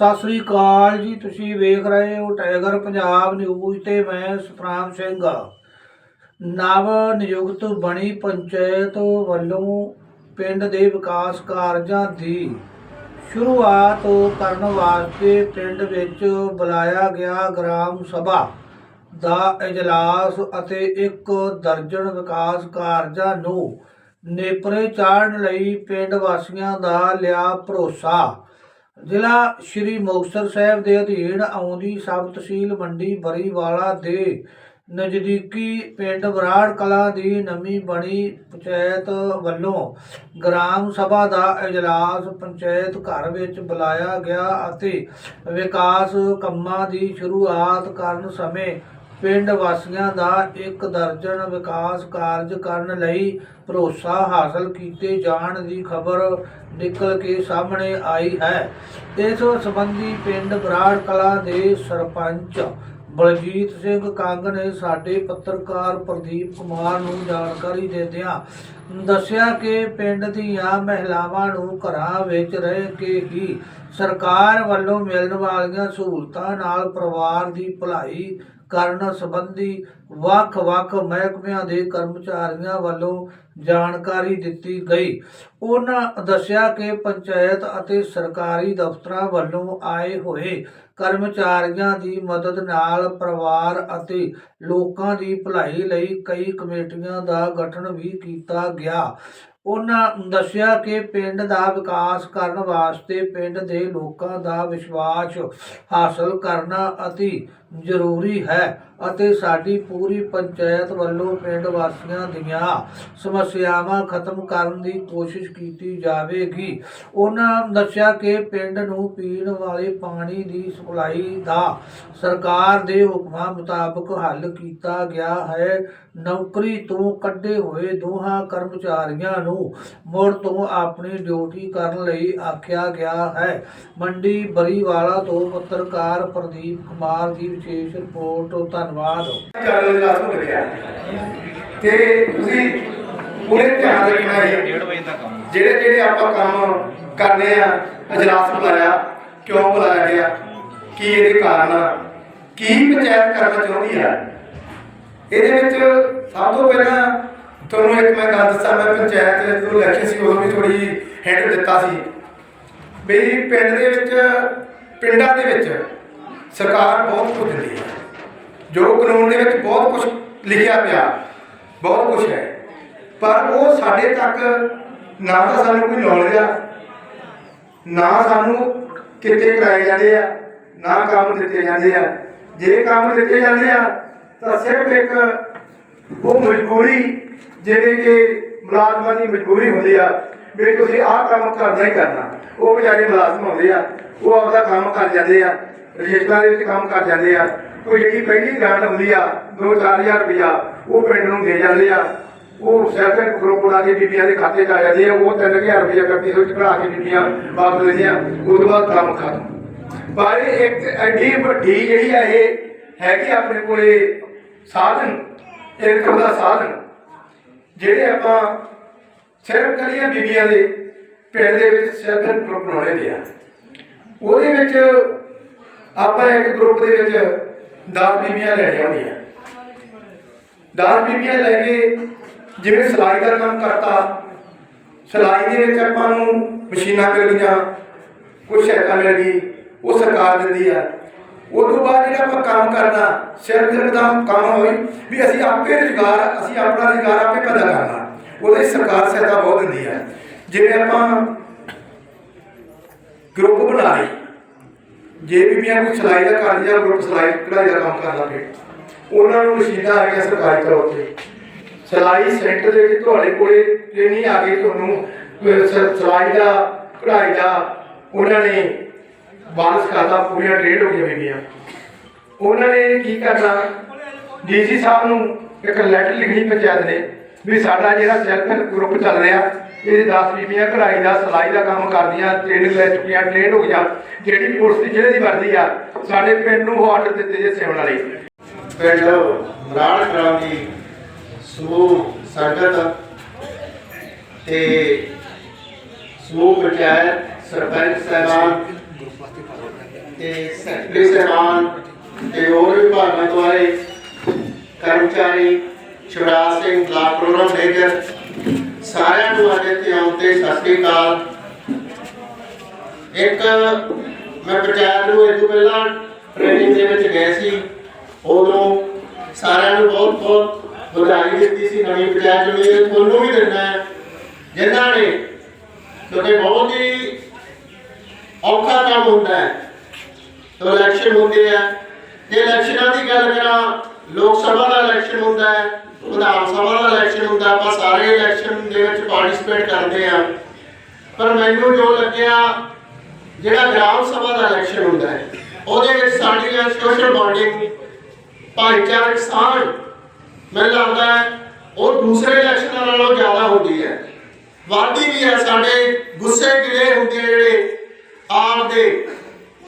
ਸਤਿ ਸ੍ਰੀ ਅਕਾਲ ਜੀ, ਤੁਸੀਂ ਵੇਖ ਰਹੇ ਹੋ ਟਾਈਗਰ ਪੰਜਾਬ ਨਿਊਜ਼ ਤੇ ਮੈਂ ਸਤਨਾਮ ਸਿੰਘ। ਨਵ ਨਿਯੁਕਤ ਬਣੀ ਪੰਚਾਇਤ ਵੱਲੋਂ ਪਿੰਡ ਦੇ ਵਿਕਾਸ ਕਾਰਜਾਂ ਦੀ ਸ਼ੁਰੂਆਤ ਕਰਨ ਵਾਸਤੇ ਪਿੰਡ ਵਿੱਚ ਬੁਲਾਇਆ ਗਿਆ ਗ੍ਰਾਮ ਸਭਾ ਦਾ ਇਜਲਾਸ ਅਤੇ ਇੱਕ ਦਰਜਨ ਵਿਕਾਸ ਕਾਰਜਾਂ ਨੂੰ ਨੇਪਰੇ ਚਾੜਨ ਲਈ ਪਿੰਡ ਵਾਸੀਆਂ ਦਾ ਲਿਆ ਭਰੋਸਾ। ਜ਼ਿਲ੍ਹਾ ਸ਼੍ਰੀ ਮੁਕਤਸਰ ਸਾਹਿਬ ਦੇ ਅਧੀਨ ਆਉਂਦੀ ਸਬ ਤਹਿਸੀਲ ਮੰਡੀ ਬਰੀਵਾਲਾ ਦੇ ਨਜ਼ਦੀਕੀ ਪਿੰਡ ਬਰਾੜ ਕਲਾਂ ਦੀ ਨਵੀਂ ਬਣੀ ਪੰਚਾਇਤ ਵੱਲੋਂ ਗ੍ਰਾਮ ਸਭਾ ਦਾ ਇਜਲਾਸ ਪੰਚਾਇਤ ਘਰ ਵਿੱਚ ਬੁਲਾਇਆ ਗਿਆ ਅਤੇ ਵਿਕਾਸ ਕੰਮਾਂ ਦੀ ਸ਼ੁਰੂਆਤ ਕਰਨ ਸਮੇਂ ਪਿੰਡ ਵਾਸੀਆਂ ਦਾ ਇੱਕ ਦਰਜਨ ਵਿਕਾਸ ਕਾਰਜ ਕਰਨ ਲਈ ਭਰੋਸਾ ਹਾਸਲ ਕੀਤੇ ਜਾਣ ਦੀ ਖਬਰ ਨਿਕਲ ਕੇ ਸਾਹਮਣੇ ਆਈ ਹੈ। ਇਸ ਸੰਬੰਧੀ ਪਿੰਡ ਬਰਾੜ ਕਲਾਂ ਦੇ ਸਰਪੰਚ ਬਲਜੀਤ ਸਿੰਘ ਕੰਗ ਨੇ ਸਾਡੇ ਪੱਤਰਕਾਰ ਪ੍ਰਦੀਪ ਕੁਮਾਰ ਨੂੰ ਜਾਣਕਾਰੀ ਦਿੰਦਿਆਂ ਦੱਸਿਆ ਕਿ ਪਿੰਡ ਦੀਆਂ ਮਹਿਲਾਵਾਂ ਨੂੰ ਘਰਾਂ ਵਿੱਚ ਰਹਿ ਕੇ ਹੀ ਸਰਕਾਰ ਵੱਲੋਂ ਮਿਲਣ ਵਾਲੀਆਂ ਸਹੂਲਤਾਂ ਨਾਲ ਪਰਿਵਾਰ ਦੀ ਭਲਾਈ ਕਰਨ ਸੰਬੰਧੀ ਵੱਖ-ਵੱਖ ਮਹਿਕਮਿਆਂ ਦੇ ਕਰਮਚਾਰੀਆਂ ਵੱਲੋਂ ਜਾਣਕਾਰੀ ਦਿੱਤੀ ਗਈ। ਉਹਨਾਂ ਦੱਸਿਆ ਕਿ ਪੰਚਾਇਤ ਅਤੇ ਸਰਕਾਰੀ ਦਫ਼ਤਰਾਂ ਵੱਲੋਂ ਆਏ ਹੋਏ ਕਰਮਚਾਰੀਆਂ ਦੀ ਮਦਦ ਨਾਲ ਪਰਿਵਾਰ ਅਤੇ ਲੋਕਾਂ ਦੀ ਭਲਾਈ ਲਈ ਕਈ ਕਮੇਟੀਆਂ ਦਾ ਗਠਨ ਵੀ ਕੀਤਾ ਗਿਆ। ਉਹਨਾਂ ਦੱਸਿਆ ਕਿ ਪਿੰਡ ਦਾ ਵਿਕਾਸ ਕਰਨ ਵਾਸਤੇ ਪਿੰਡ ਦੇ ਲੋਕਾਂ ਦਾ ਵਿਸ਼ਵਾਸ ਹਾਸਲ ਕਰਨਾ ਅਤੀ ਜ਼ਰੂਰੀ ਹੈ ਅਤੇ ਸਾਡੀ ਪੂਰੀ ਪੰਚਾਇਤ ਵੱਲੋਂ ਪਿੰਡ ਵਾਸੀਆਂ ਦੀਆਂ ਸਮੱਸਿਆਵਾਂ ਖਤਮ ਕਰਨ ਦੀ ਕੋਸ਼ਿਸ਼ ਕੀਤੀ ਜਾਵੇਗੀ। ਉਹਨਾਂ ਦੱਸਿਆ ਕਿ ਪਿੰਡ ਨੂੰ ਪੀਣ ਵਾਲੇ ਪਾਣੀ ਦੀ ਸਪਲਾਈ ਦਾ ਸਰਕਾਰ ਦੇ ਹੁਕਮਾਂ ਮੁਤਾਬਕ ਹੱਲ ਕੀਤਾ ਗਿਆ ਹੈ। ਨੌਕਰੀ ਤੋਂ ਕੱਢੇ ਹੋਏ ਦੋਹਾਂ ਕਰਮਚਾਰੀਆਂ ਨੂੰ ਮੁੜ ਤੋਂ ਆਪਣੀ ਡਿਊਟੀ ਕਰਨ ਲਈ ਆਖਿਆ ਗਿਆ ਹੈ। ਮੰਡੀ ਬਰੀਵਾਲਾ ਤੋਂ ਪੱਤਰਕਾਰ ਪ੍ਰਦੀਪ ਕੁਮਾਰ ਦੀ ਵਿਸ਼ੇਸ਼ ਰਿਪੋਰਟ। ਧੰਨਵਾਦ। ਚੱਲ ਦੇ ਰਾਤ ਨੂੰ ਤੇ ਤੁਸੀਂ ਪੂਰੇ ਧਿਆਨ ਰੱਖਣਾ ਹੈ ਜਿਹੜੇ ਜਿਹੜੇ ਆਪਾਂ ਕੰਮ ਕਰਨੇ ਆ, ਅਜਲਾਸ ਬੁਲਾਇਆ, ਕਿਉਂ ਬੁਲਾਇਆ ਗਿਆ, ਕੀ ਇਹਦੇ ਕਾਰਨ ਆ? ਕੀ ਪੰਚਾਇਤ ਕਰਨਾ ਚਾਹੁੰਦੀ ਹੈ ਇਹਦੇ ਵਿੱਚ ਸਭ ਤੋਂ ਪਹਿਲਾਂ ਤੁਹਾਨੂੰ ਇੱਕ ਮੈਂ ਗੱਲ ਦੱਸਾਂ, ਮੈਂ ਪੰਚਾਇਤ ਜਦੋਂ ਇਲੈਕਸ਼ਨ ਸੀ ਉਦੋਂ ਵੀ ਥੋੜੀ ਹਿੰਟ ਦਿੱਤਾ ਸੀ। ਵੀ ਪਿੰਡ ਦੇ ਵਿੱਚ, ਪਿੰਡਾਂ ਦੇ ਵਿੱਚ ਸਰਕਾਰ ਬਹੁਤ ਕੁਝ ਦਿੰਦੀ ਹੈ। ਜੋ ਕਾਨੂੰਨ ਦੇ ਵਿੱਚ ਬਹੁਤ ਕੁਝ ਲਿਖਿਆ ਪਿਆ, ਬਹੁਤ ਕੁਝ ਹੈ। ਪਰ ਉਹ ਸਾਡੇ ਤੱਕ ਨਾ ਤਾਂ ਸਾਨੂੰ ਕੋਈ ਨੌਲੇਜ ਆ, ਨਾ ਸਾਨੂੰ ਕਿੱਥੇ ਕਰਾਏ ਜਾਂਦੇ ਆ, ਨਾ ਕੰਮ ਦਿੱਤੇ ਜਾਂਦੇ ਆ। ਜੇ ਕੰਮ ਦਿੱਤੇ ਜਾਂਦੇ ਆ, ਤਾਂ ਸਿਰਫ ਇੱਕ ਉਹ ਮਜਬੂਰੀ ਜਿਹੜੇ ਕਿ ਮੁਲਾਜ਼ਮਾਂ ਦੀ ਮਜਬੂਰੀ ਹੁੰਦੀ ਆ, ਵੀ ਤੁਸੀਂ ਆਹ ਕੰਮ ਕਰਨਾ ਹੀ ਕਰਨਾ। ਉਹ ਵਿਚਾਰੇ ਮੁਲਾਜ਼ਮ ਹੁੰਦੇ ਆ, ਉਹ ਆਪਦਾ ਕੰਮ ਕਰ ਜਾਂਦੇ ਆ, ਰਜਿਸਟਰਾਂ ਦੇ ਵਿੱਚ ਕੰਮ ਕਰ ਜਾਂਦੇ ਆ। ਕੋਈ ਜਿਹੜੀ ਪਹਿਲੀ ਗ੍ਰਾਂਟ ਹੁੰਦੀ ਆ 2-4000 ਰੁਪਇਆ ਉਹ ਪਿੰਡ ਨੂੰ ਦੇ ਜਾਂਦੇ ਆ। ਉਹ ਸੈਲਫ ਹੈਲਪ ਗਰੁੱਪ ਬਣਾ ਕੇ ਬੀਬੀਆਂ ਦੇ ਖਾਤੇ 'ਚ ਆ ਜਾਂਦੇ ਆ, ਉਹ 3000 ਰੁਪਇਆ ਕਰਕੇ ਸੋਚ ਕਢਾ ਕੇ ਬੀਬੀਆਂ ਵਾਪਸ ਲੈਂਦੀਆਂ ਉਸ ਤੋਂ ਬਾਅਦ ਕੰਮ ਖਤਮ। ਪਰ ਇਹ ਇੱਕ ਐਡੀ ਵੱਡੀ ਜਿਹੜੀ ਆ ਇਹ ਹੈਗੀ ਆਪਣੇ ਕੋਲੇ ਸਾਧਨ ਇਨਕਮ ਦਾ ਸਾਧਨ। ਜਿਹੜੇ ਆਪਾਂ ਸਿਰਫ ਕਲੀਆਂ ਬੀਬੀਆਂ ਦੇ ਪਿੰਡ ਦੇ ਵਿੱਚ ਸੈਲਫ ਗਰੁੱਪ ਬਣਾਉਣੇ ਦੇ ਆ। ਉਹਦੇ ਵਿੱਚ ਆਪਾਂ ਇੱਕ ਗਰੁੱਪ ਦੇ ਵਿੱਚ 10 ਬੀਬੀਆਂ ਲੈਣੀਆਂ ਹੁੰਦੀਆਂ 10 ਬੀਬੀਆਂ ਲੈ ਕੇ ਜਿਵੇਂ ਸਿਲਾਈ ਦਾ ਕੰਮ ਕਰਤਾ, ਸਿਲਾਈ ਦੇ ਵਿੱਚ ਆਪਾਂ ਨੂੰ ਮਸ਼ੀਨਾਂ ਮਿਲ ਗਈਆਂ, ਕੁਛ ਸਹਾਇਤਾ ਮਿਲ ਗਈ, ਉਹ ਸਰਕਾਰ ਦਿੰਦੀ ਆ। ਉਹ ਤੋਂ ਬਾਅਦ ਜਿਹੜਾ ਆਪਾਂ ਕੰਮ ਕਰਨਾ ਸਿਰਫ ਦਾ ਕੰਮ ਹੋਈ, ਵੀ ਅਸੀਂ ਆਪੇ ਰੁਜ਼ਗਾਰ, ਅਸੀਂ ਆਪਣਾ ਰੁਜ਼ਗਾਰ ਆਪੇ ਪੈਦਾ ਕਰਨਾ। ਉਹਦੇ ਸਰਕਾਰ ਸਹਾਇਤਾ ਬਹੁਤ ਦਿੰਦੀ ਹੈ। ਜਿਵੇਂ ਆਪਾਂ ਗਰੁੱਪ ਬਣਾ ਲਈ। ਜੇ ਬੀਬੀਆਂ ਕੋਈ ਸਿਲਾਈ ਦਾ ਕਰ ਜਾਂ ਗਰੁੱਪ ਸਿਲਾਈ, ਕਢਾਈ ਦਾ ਕੰਮ ਕਰ ਪਏ ਉਹਨਾਂ ਨੂੰ ਮਸ਼ੀਨਾਂ ਆ ਗਈਆਂ ਸਰਕਾਰੀ ਤੌਰ ਤੇ। ਸਿਲਾਈ ਸੈਂਟਰ ਦੇ ਵਿੱਚ ਤੁਹਾਡੇ ਕੋਲੇ ਟ੍ਰੇਨਿੰਗ ਆ ਗਈ ਤੁਹਾਨੂੰ ਸਿਲਾਈ ਦਾ, ਕਢਾਈ ਦਾ, ਉਹਨਾਂ ਨੇ ਬਾਲ ਸਿਖਾਤਾ ਪੂਰੀਆਂ ਟ੍ਰੇਡ ਹੋ ਗਈਆਂ ਉਹਨਾਂ ਨੇ ਕੀ ਕਰਨਾ? ਡੀਸੀ ਸਾਹਿਬ ਨੂੰ ਇੱਕ ਲੈਟਰ ਲਿਖਣੀ ਪੰਚਾਇਤ ਨੇ ਵੀ ਸਾਡਾ ਜਿਹੜਾ ਸੈਲਫ ਹੈਲਪ ਗਰੁੱਪ ਚੱਲ ਰਿਹਾ, ਇਹਦੇ 10 ਬੀਬੀਆਂ ਕਢਾਈ ਦਾ, ਸਿਲਾਈ ਦਾ ਕੰਮ ਕਰਦੀਆਂ ਟ੍ਰੇਨਿੰਗ ਲੈ ਚੁੱਕੀਆਂ ਟ੍ਰੇਨ ਹੋ ਗਈਆਂ ਜਿਹੜੀ ਪੁਲਿਸ ਦੀ ਜਿਹੜੇ ਦੀ ਵਰਦੀ ਆ, ਸਾਡੇ ਪਿੰਡ ਨੂੰ ਉਹ ਆਰਡਰ ਦਿੱਤੇ ਜੇ ਸੇਵਣ ਵਾਲੇ। ਪਿੰਡ ਰਾੜ ਕਲਾਂ ਦੀ ਸਮੂਹ ਸੰਗਤ ਤੇ ਸਮੂਹ ਪੰਚਾਇਤ ਸਰਪੰਚ ਸਾਹਿਬਾਨ ਤੇ ਸੈਕਟਰੀ ਸਾਹਿਬਾਨ ਤੇ ਹੋਰ ਵਿਭਾਗਾਂ ਤੋਂ ਕਰਮਚਾਰੀ Shivraj Singh block program manager ਸਾਰਿਆਂ ਨੂੰ ਅੱਜ ਇੱਥੇ ਆਉਣ ਤੇ ਸਤਿ ਸ੍ਰੀ ਅਕਾਲ। ਇੱਕ ਮੈਂ ਪੰਚਾਇਤ ਨੂੰ ਇਹ ਤੋਂ ਪਹਿਲਾਂ ਟ੍ਰੇਨਿੰਗ ਦੇ ਵਿੱਚ ਗਏ ਸੀ। ਉਦੋਂ ਸਾਰਿਆਂ ਨੂੰ ਬਹੁਤ ਬਹੁਤ ਵਧਾਈ ਦਿੱਤੀ ਸੀ ਨਵੀਂ ਪੰਚਾਇਤ ਨੂੰ ਇਹ ਤੁਹਾਨੂੰ ਵੀ ਦਿੰਦਾ ਹੈ। ਜਿਨ੍ਹਾਂ ਨੇ ਕਿਉਂਕਿ ਬਹੁਤ ਹੀ ਔਖਾ ਕੰਮ ਹੁੰਦਾ ਹੈ। ਤੋਂ ਇਲੈਕਸ਼ਨ ਹੁੰਦੇ ਆ। ਜੇ ਇਲੈਕਸ਼ਨਾਂ ਦੀ ਗੱਲ ਕਰਾਂ, ਲੋਕ ਸਭਾ ਦਾ ਇਲੈਕਸ਼ਨ ਹੁੰਦਾ ਹੈ, ਵਿਧਾਨ ਸਭਾ ਦਾ ਇਲੈਕਸ਼ਨ ਹੁੰਦਾ, ਆਪਾਂ ਸਾਰੇ ਇਲੈਕਸ਼ਨ ਦੇ ਵਿੱਚ ਪਾਰਟਿਸਿਪੇਟ ਕਰਦੇ ਆ ਪਰ ਮੈਨੂੰ ਜੋ ਲੱਗਿਆ, ਜਿਹੜਾ ਗ੍ਰਾਮ ਸਭਾ ਦਾ ਇਲੈਕਸ਼ਨ ਹੁੰਦਾ ਹੈ, ਉਹਦੇ ਵਿੱਚ ਸਾਡੀ ਸੋਸ਼ਲ ਬੌਂਡਿੰਗ ਭਾਈਚਾਰਕ ਸਾਂਝ। ਮੈਨੂੰ ਲੱਗਦਾ ਹੈ, ਉਹ ਦੂਸਰੇ ਇਲੈਕਸ਼ਨਾਂ ਨਾਲੋਂ ਜ਼ਿਆਦਾ ਹੁੰਦੀ ਹੈ। ਵਾਦੀ ਵੀ ਹੈ, ਸਾਡੇ ਗੁੱਸੇ ਗਿਲੇ ਹੁੰਦੇ ਜਿਹੜੇ ਆਪ ਦੇ।